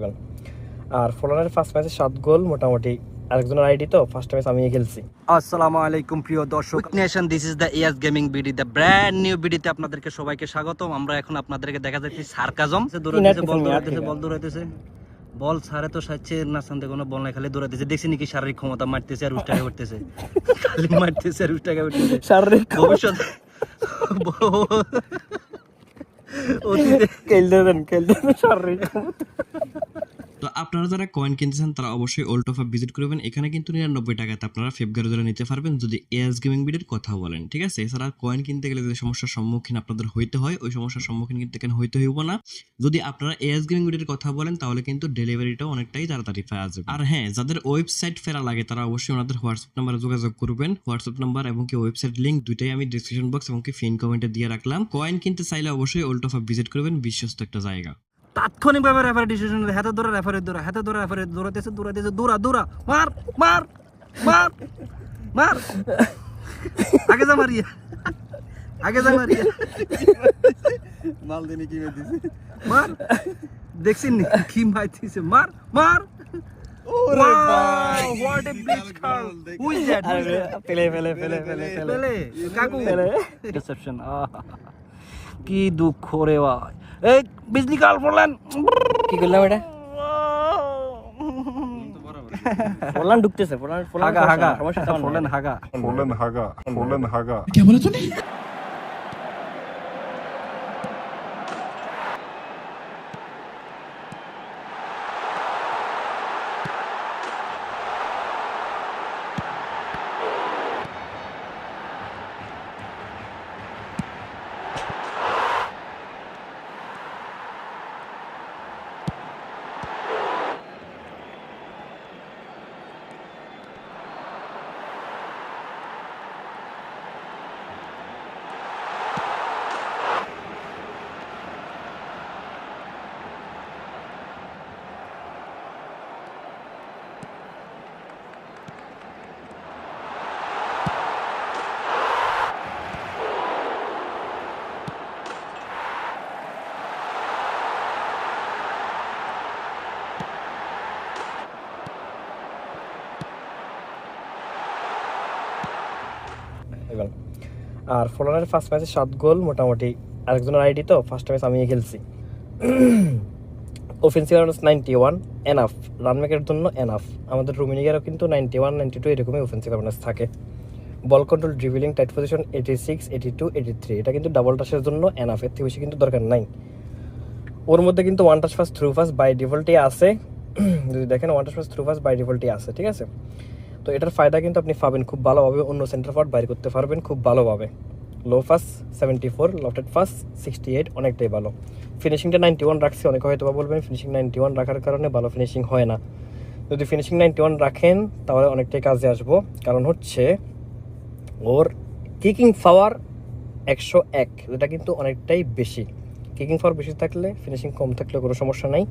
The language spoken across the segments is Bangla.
গোল। আর ফলোনারের ফার্স্ট ম্যাচে সাত গোল মোটামুটি। আরেকজনের আইডি তো ফার্স্ট ম্যাচ আমি খেলছি। আসসালামু আলাইকুম প্রিয় দর্শক nation this is the Yas gaming BD the brand new বিডিতে আপনাদেরকে সবাইকে স্বাগতম। আমরা এখন আপনাদেরকে দেখা যাচ্ছে সার্কাজম। বল দৌড়াইতেছে বল দৌড়াইতেছে। বল ছাড়ে তো সাচ্ছে না কোনো বল নাই খালি দৌড়াইতেছে। দেখছি নাকি শারীরিক ক্ষমতা মারতেছে আর উষ্টাকে উঠতেছে। খালি মারতেছে আর উষ্টাকে উঠতেছে। শারীরিক ভবিষ্যৎ খেলতে দেন খেলতে দেন শারীরিক তো আপনারা যারা কয়েন কিনতে চান, তারা অবশ্যই ওল্ড অফ ভিজিট করবেন এখানে কিন্তু নিরানব্বই টাকাতে আপনারা ফেব্রুয়ারি ধরে নিতে পারবেন যদি এএস গেমিং বিডের কথা বলেন, ঠিক আছে? এছাড়া কয়েন কিনতে গেলে যে সমস্যার সম্মুখীন আপনাদের হইতে হয়, ওই সমস্যার সম্মুখীন কিন্তু এখানে হইতে হইব না। যদি আপনারা এএস গেমিং বিডের কথা বলেন, তাহলে কিন্তু ডেলিভারিটাও অনেকটাই তাড়াতাড়ি পাওয়া যাবে। আর হ্যাঁ যাদের ওয়েবসাইট ফেরা লাগে, তারা অবশ্যই ওনাদের হোয়াটসঅ্যাপ নাম্বারে যোগাযোগ করবেন। হোয়াটসঅ্যাপ নাম্বার এবং কি ওয়েবসাইট লিঙ্ক দুইটাই আমি ডিসক্রিপশন বক্স এবং কি ফিন কমেন্টে দিয়ে রাখলাম। কয়েন কিনতে চাইলে অবশ্যই ওল্ড অফ ভিজিট করবেন, বিশ্বস্ত একটা জায়গা। তাৎক্ষণিকভাবে রেফারি ডিসিশন হাতে ধরে রেফারি দৌড়া হাতে ধরে রেফারি দৌড়াতেছে দৌড়াতেছে দৌড়া দৌড়া মার মার মার মার। আগে যা মারিয়া আগে যা মারিয়া। মাল দিনে কি দিছে মার দেখছেন নি কি মাইতিছে মার মার? ফেলে ফেলে ফেলে ফেলে ফেলে পেলে কাকু। রিসেপশন কি দুঃখ রে ভাই। এই বিজলি কাল পড়লেন কি করলাম এটা ফোলান ঢুকতেছে ফোলান ফোলান হাগা হাগা। সমস্যা পড়লেন নাই। হাগা Polen বলে Polen আর ফলোনারের ফার্স্ট ম্যাচে সাত গোল মোটামুটি। আরেকজনের আইডি তো ফার্স্ট ম্যাচ আমি খেলছি। Offensive runners ninety one enough রানমেকের জন্য এনাফ আমাদের রুমিনিগারও কিন্তু নাইনটি ওয়ান নাইনটি টু এরকমই অফেন্সিভ রানার্স থাকে। Ball control dribbling tight position eighty six eighty two eighty three এটা কিন্তু ডাবল টাচের জন্য এনাফ এর থেকে বেশি কিন্তু দরকার নাই। ওর মধ্যে কিন্তু one touch first through first by ডিফল্টই আছে। যদি দেখেন one touch first through first by ডিফল্টই আছে, ঠিক আছে? তো এটার ফায়দা কিন্তু আপনি পাবেন খুব ভালোভাবে, অন্য সেন্টার ফরওয়ার্ড বাইর করতে পারবেন খুব ভালোভাবে। Low fast seventy four lofted fast sixty eight অনেকটাই ভালো। ফিনিশিংটা নাইনটি ওয়ান রাখছি, অনেকে হয়তো বলবেন ফিনিশিং নাইনটি ওয়ান রাখার কারণে ভালো ফিনিশিং হয় না। যদি ফিনিশিং নাইনটি ওয়ান রাখেন, তাহলে অনেকটাই কাজে আসব। কারণ হচ্ছে, ওর কিকিং পাওয়ার একশো এক, যেটা কিন্তু অনেকটাই বেশি। কিকিং পাওয়ার বেশি থাকলে ফিনিশিং কম থাকলে কোনো সমস্যা নাই।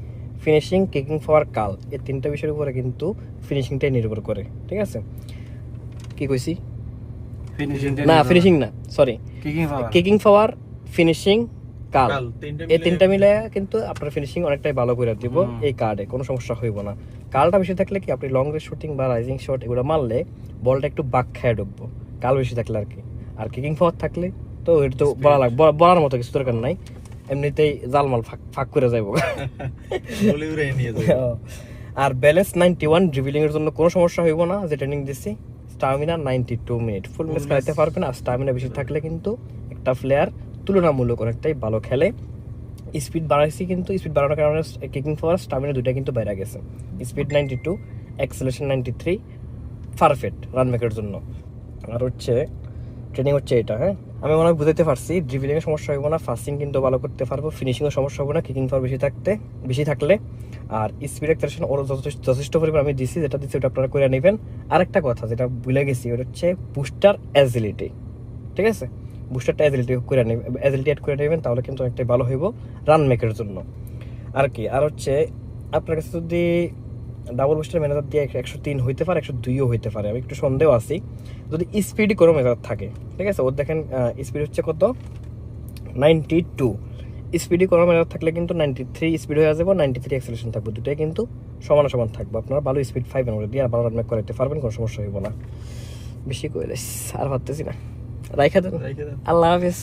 ফিনিশিং কেকিং পাওয়ার কাল। এই তিনটা বিষয়ের উপরে কিন্তু ফিনিশিংটাই নির্ভর করে ঠিক আছে? কি কইছি? ফিনিশিং না ফিনিশিং না সরি কেকিং পাওয়ার ফিনিশিং কাল। এই তিনটা মিলে কিন্তু আপনার ফিনিশিং অনেকটাই ভালো করে দিব এই কার্ডে কোনো সমস্যা হইব না। কালটা বেশি থাকলে কি আপনি লং রেঞ্জ শুটিং বা রাইজিং শট এগুলো মারলে বলটা একটু বাক খায় ঢুকবো কাল বেশি থাকলে আর কি। আর কিকিং পাওয়ার থাকলে তো এটা তো বলা- বলার মতো কিছু দরকার নাই। এমনিতেই জালমাল ফাঁক ফাঁক করে উড়ে আর ব্যালেন্স নাইনটি ওয়ান ড্রিভিলিং এর জন্য কোনো সমস্যা হইব না যে ট্রেনিং দিচ্ছি stamina ninety two minute full match খেলাতে পারবেন আর স্টামিনা বেশি থাকলে কিন্তু একটা প্লেয়ার তুলনামূলক অনেকটাই ভালো খেলে। স্পিড বাড়াইছি কিন্তু স্পিড বাড়ানোর কারণে কিকিং পাওয়ার স্টামিনা দুইটা কিন্তু বাইরে গেছে। Speed ninety two acceleration ninety three perfect run মেকের জন্য। আর হচ্ছে ট্রেনিং হচ্ছে এটা হ্যাঁ? আমি মনে হয় বুঝাতে পারছি ড্রিভিলিং এর সমস্যা হইব না ফাস্টিং কিন্তু ভালো করতে পারব ফিনিশিং এর সমস্যা হবে না কিকিং পাওয়ার বেশি থাকতে, বেশি থাকলে। আর স্পিড অ্যাক্সেলেশন ওর যথেষ্ট পরিমাণ আমি দিছি, যেটা দিচ্ছি ওটা আপনারা করে নেবেন। আরেকটা কথা যেটা ভুলে গেছি, ওটা হচ্ছে বুস্টার অ্যাজিলিটি ঠিক আছে? বুস্টারটা অ্যাজিলিটি করে নেবেন অ্যাজিলিটি অ্যাড করে নেবেন, তাহলে কিন্তু অনেকটাই ভালো হইব রান মেকের জন্য। আর কি, আর হচ্ছে আপনার কাছে যদি ডাবল বুস্টার ম্যানেজার দিয়ে একশো তিন হইতে পারে একশো দুইও হইতে পারে। আমি একটু সন্দেহ আছি। যদি স্পিডই কোনো মেজার থাকে ঠিক আছে? ওর দেখেন স্পিড হচ্ছে কত? নাইনটি টু স্পিডি কোনো এনার থাকলে কিন্তু নাইনটি থ্রি স্পিড হয়ে যাবে নাইনটি থ্রি অ্যাক্সেলেশন থাকবে। দুটোই কিন্তু সমান সমান থাকবে। আপনারা ভালো স্পিড ফাইভ এর মধ্যে দিয়ে ভালো রান করাতে পারবেন কোনো সমস্যা হইব না। বেশি করে আর ভাবতেছি না। রাইখে দেন। আল্লাহ হাফিজ।